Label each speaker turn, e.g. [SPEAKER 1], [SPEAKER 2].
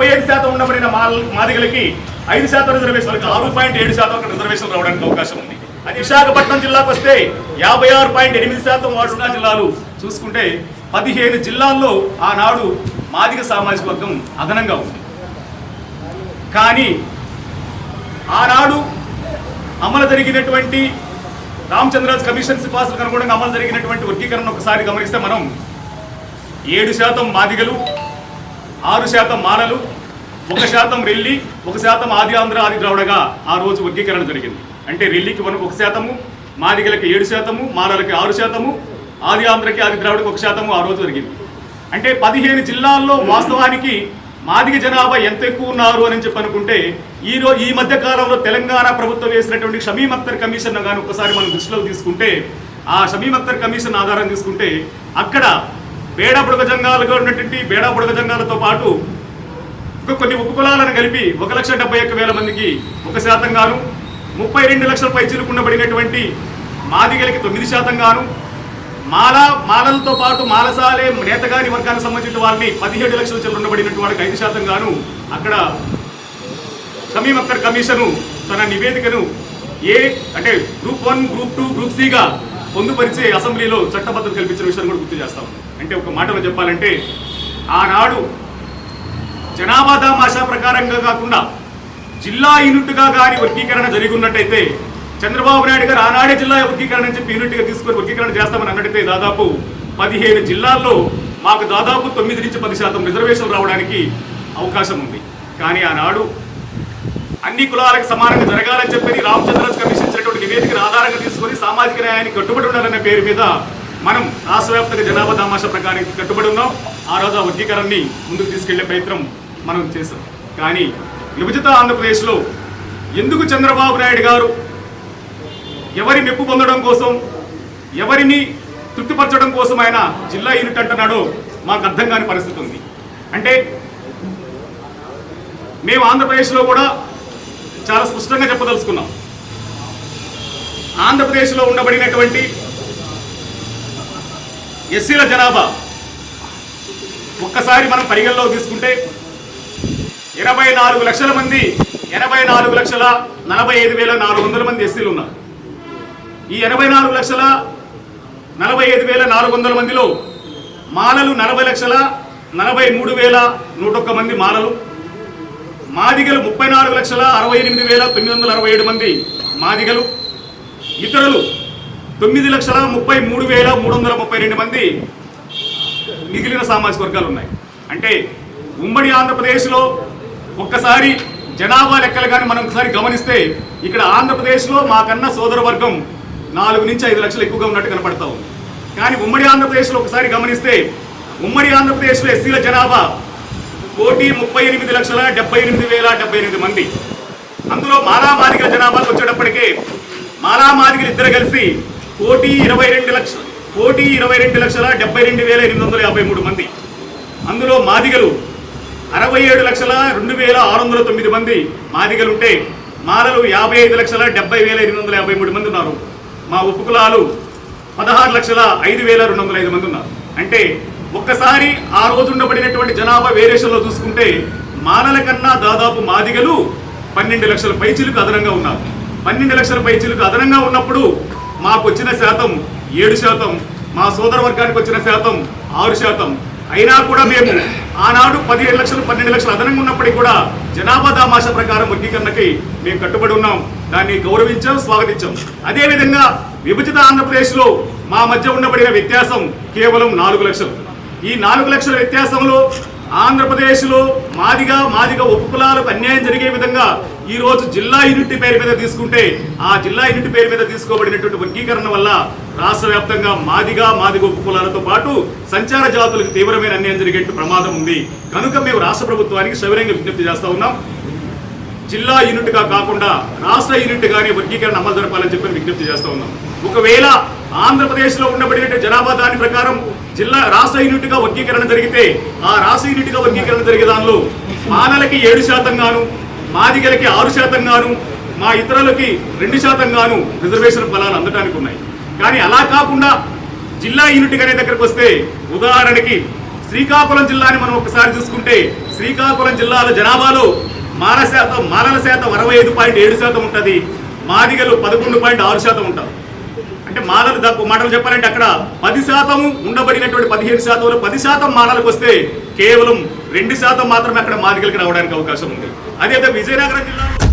[SPEAKER 1] ముప్పై ఐదు శాతం ఉండబడిన మా మాదిగలకి ఐదు శాతం రిజర్వేషన్లకు ఆరు పాయింట్ ఏడు శాతం రిజర్వేషన్ రావడానికి అవకాశం ఉంది. అది విశాఖపట్నం జిల్లాకు వస్తే యాభై ఆరు పాయింట్ ఎనిమిది శాతం వాడున్న జిల్లాలు చూసుకుంటే పదిహేను జిల్లాల్లో ఆనాడు మాదిగ సామాజిక వర్గం అదనంగా ఉంది. కానీ ఆనాడు అమలు జరిగినటువంటి రామచంద్రరాజు కమిషన్ సిఫార్సులకు అనుగుణంగా అమలు జరిగినటువంటి వర్గీకరణ ఒకసారి గమనిస్తే మనం ఏడు శాతం మాదిగలు ఆరు శాతం మాలలు ఒక శాతం రెల్లి ఒక శాతం ఆది ఆంధ్ర ఆది ద్రావిడగా ఆ రోజు వర్గీకరణ జరిగింది. అంటే రెల్లికి మనకు ఒక శాతము మాదిగలకి ఏడు శాతము మానలకి ఆరు శాతము ఆది ఆంధ్రకి ఆది ద్రావిడకి ఒక శాతము ఆ రోజు జరిగింది. అంటే పదిహేను జిల్లాల్లో వాస్తవానికి మాదిగ జనాభా ఎంత ఎక్కువ ఉన్నారు అని చెప్పి అనుకుంటే ఈ ఈ మధ్య కాలంలో తెలంగాణ ప్రభుత్వం వేసినటువంటి షమీమ్ అఖ్తర్ కమిషన్ కానీ ఒకసారి మనం దృష్టిలో తీసుకుంటే ఆ షమీమ్ అఖ్తర్ కమిషన్ ఆధారం తీసుకుంటే అక్కడ బేడ బుడగ జంగాలుగా ఉన్నటువంటి బేడబుడక జంగాలతో పాటు ఇంకా కొన్ని ఉపకులాలను కలిపి ఒక లక్ష డెబ్బై ఒక్క వేల మందికి ఒక శాతం గాను ముప్పై రెండు లక్షల పై మాదిగలకి తొమ్మిది శాతం గాను మాల మాలలతో పాటు మాలసాలే నేతగాని వర్గానికి సంబంధించిన వారిని పదిహేడు లక్షల చిల్లర ఉండబడినటువంటి వాడికి ఐదు శాతం గాను అక్కడ షమీం అక్కర్ కమిషను తన నివేదికను ఏ అంటే group one group two group సిగా పొందుపరిచే అసెంబ్లీలో చట్టబద్ధత కల్పించిన విషయాన్ని కూడా గుర్తు చేస్తాం అంటే ఒక మాటలో చెప్పాలంటే ఆనాడు జనాభా దామాషా ప్రకారంగా కాకుండా జిల్లా యూనిట్గా కానీ వర్గీకరణ జరిగి ఉన్నట్టయితే చంద్రబాబు నాయుడు గారు ఆనాడే జిల్లా వర్గీకరణ అని చెప్పి యూనిట్గా తీసుకొని వర్గీకరణ చేస్తామని అన్నట్టయితే దాదాపు పదిహేను జిల్లాల్లో మాకు దాదాపు తొమ్మిది నుంచి పది శాతం రిజర్వేషన్ రావడానికి అవకాశం ఉంది. కానీ ఆనాడు అన్ని కులాలకు సమానంగా జరగాలని చెప్పి రామచంద్రరాజు కమిషన్ ఇచ్చినటువంటి నివేదికను ఆధారంగా తీసుకొని సామాజిక న్యాయానికి కట్టుబడి ఉండాలనే పేరు మీద మనం రాష్ట్రవ్యాప్తంగా జనాభా తమాషా ప్రకారం కట్టుబడి ఉన్నాం. ఆ రోజు ఆ వర్గీకరణని ముందుకు తీసుకెళ్ళే ప్రయత్నం మనం చేసాం కానీ విభజిత ఆంధ్రప్రదేశ్లో ఎందుకు చంద్రబాబు నాయుడు గారు ఎవరి మెప్పు పొందడం కోసం ఎవరిని తృప్తిపరచడం కోసం ఆయన జిల్లా యూనిట్ అంటున్నాడో మాకు అర్థం కాని పరిస్థితి ఉంది. అంటే మేము ఆంధ్రప్రదేశ్లో కూడా చాలా స్పష్టంగా చెప్పదలుచుకున్నాం. ఆంధ్రప్రదేశ్లో ఉండబడినటువంటి ఎస్సీల జనాభా. ఒక్కసారి మనం పరిగణలో తీసుకుంటే ఇరవై నాలుగు లక్షల మంది ఎనభై నాలుగు లక్షల నలభై ఐదు వేల నాలుగు వందల మంది ఎస్సీలు ఉన్నారు. ఈ ఎనభై నాలుగు లక్షల నలభై ఐదు వేల నాలుగు వందల మందిలో మాలలు నలభై లక్షల నలభై మూడు వేల నూట ఒక్క మంది మాలలు మాదిగలు ముప్పై నాలుగు లక్షల అరవై ఎనిమిది వేల తొమ్మిది వందల అరవై ఏడు మంది మాదిగలు ఇతరులు తొమ్మిది లక్షల ముప్పై మూడు వేల మూడు వందల ముప్పై రెండు మంది మిగిలిన సామాజిక వర్గాలు ఉన్నాయి. అంటే ఉమ్మడి ఆంధ్రప్రదేశ్లో ఒక్కసారి జనాభా లెక్కలు కానీ మనం ఒకసారి గమనిస్తే ఇక్కడ ఆంధ్రప్రదేశ్లో మాకన్నా సోదర వర్గం నాలుగు నుంచి ఐదు లక్షలు ఎక్కువగా ఉన్నట్టు కనపడతా ఉంది. కానీ ఉమ్మడి ఆంధ్రప్రదేశ్లో ఒకసారి గమనిస్తే ఉమ్మడి ఆంధ్రప్రదేశ్లో ఎస్సీల జనాభా కోటి ముప్పై ఎనిమిది లక్షల డెబ్బై ఎనిమిది వేల డెబ్బై ఎనిమిది మంది. అందులో మాలామాదిగల జనాభాకు వచ్చేటప్పటికే మాలామాదిగలు ఇద్దరు కలిసి కోటి ఇరవై రెండు లక్షల కోటి ఇరవై రెండు లక్షల డెబ్బై రెండు వేల ఎనిమిది వందల యాభై మూడు మంది. అందులో మాదిగలు అరవై ఏడు లక్షల రెండు వేల ఆరు వందల తొమ్మిది మంది మాదిగలు ఉంటే మాలలు యాభై ఐదు లక్షల డెబ్బై వేల ఎనిమిది వందల యాభై మూడు మంది ఉన్నారు. మా ఉపకులాలు పదహారు లక్షల ఐదు వేల రెండు వందల ఐదు మంది ఉన్నారు. అంటే ఒక్కసారి ఆ రోజు ఉండబడినటువంటి జనాభా వేరియేషన్లో చూసుకుంటే మాలల కన్నా దాదాపు మాదిగలు పన్నెండు లక్షల పైచిలకు అదనంగా ఉన్నారు. పన్నెండు లక్షల పైచిలకు అదనంగా ఉన్నప్పుడు మాకు వచ్చిన శాతం ఏడు శాతం మా సోదర వర్గానికి వచ్చిన శాతం ఆరు శాతం. అయినా కూడా మేము ఆనాడు పదిహేను లక్షలు పన్నెండు లక్షలు అదనంగా ఉన్నప్పటికీ కూడా జనాభా దామాష ప్రకారం వర్గీకరణకి మేము కట్టుబడి ఉన్నాం. దాన్ని గౌరవించాం స్వాగతించాం. అదేవిధంగా విభజిత ఆంధ్రప్రదేశ్లో మా మధ్య ఉండబడిన వ్యత్యాసం కేవలం నాలుగు లక్షలు. ఈ నాలుగు లక్షల వ్యత్యాసంలో ఆంధ్రప్రదేశ్లో మాదిగా మాదిగా ఉపకులాలకు అన్యాయం జరిగే విధంగా ఈరోజు జిల్లా యూనిట్ పేరు మీద తీసుకుంటే ఆ జిల్లా యూనిట్ పేరు మీద తీసుకోబడినటువంటి వర్గీకరణ వల్ల రాష్ట్ర వ్యాప్తంగా మాదిగా మాదిగ ఉపకులాలతో పాటు సంచార జాతులకు తీవ్రమైన అన్యాయం జరిగే ప్రమాదం ఉంది. కనుక మేము రాష్ట్ర ప్రభుత్వానికి సవిరంగా విజ్ఞప్తి చేస్తూ ఉన్నాం. జిల్లా యూనిట్గా కాకుండా రాష్ట్ర యూనిట్గానే వర్గీకరణ అమలు జరపాలని చెప్పి విజ్ఞప్తి చేస్తా ఉన్నాం. ఒకవేళ ఆంధ్రప్రదేశ్లో ఉండబడిన జనాభా దాని ప్రకారం జిల్లా రాష్ట్ర యూనిట్గా వర్గీకరణ జరిగితే ఆ రాష్ట్ర యూనిట్గా వర్గీకరణ జరిగే దానిలో మానలకి ఏడు శాతం గాను మాదిగలకి ఆరు శాతం గాను మా ఇతరులకి రెండు శాతం గాను రిజర్వేషన్ ఫలాలు అందడానికి ఉన్నాయి. కానీ అలా కాకుండా జిల్లా యూనిట్ అనే దగ్గరకు వస్తే ఉదాహరణకి శ్రీకాకుళం జిల్లాని మనం ఒకసారి చూసుకుంటే శ్రీకాకుళం జిల్లాలో జనాభాలో మాల శాతం మాలల శాతం అరవై ఐదు పాయింట్ ఏడు శాతం ఉంటుంది మాదిగలు పదకొండు పాయింట్ ఆరు శాతం ఉంటారు. అంటే మాలలు తక్కువ. మాటలు చెప్పాలంటే అక్కడ పది శాతం ఉండబడినటువంటి పదిహేను శాతంలో పది శాతం మాలలకు వస్తే కేవలం రెండు శాతం మాత్రమే అక్కడ మాదిగలకి రావడానికి అవకాశం ఉంది. అదే విజయనగరం జిల్లాలో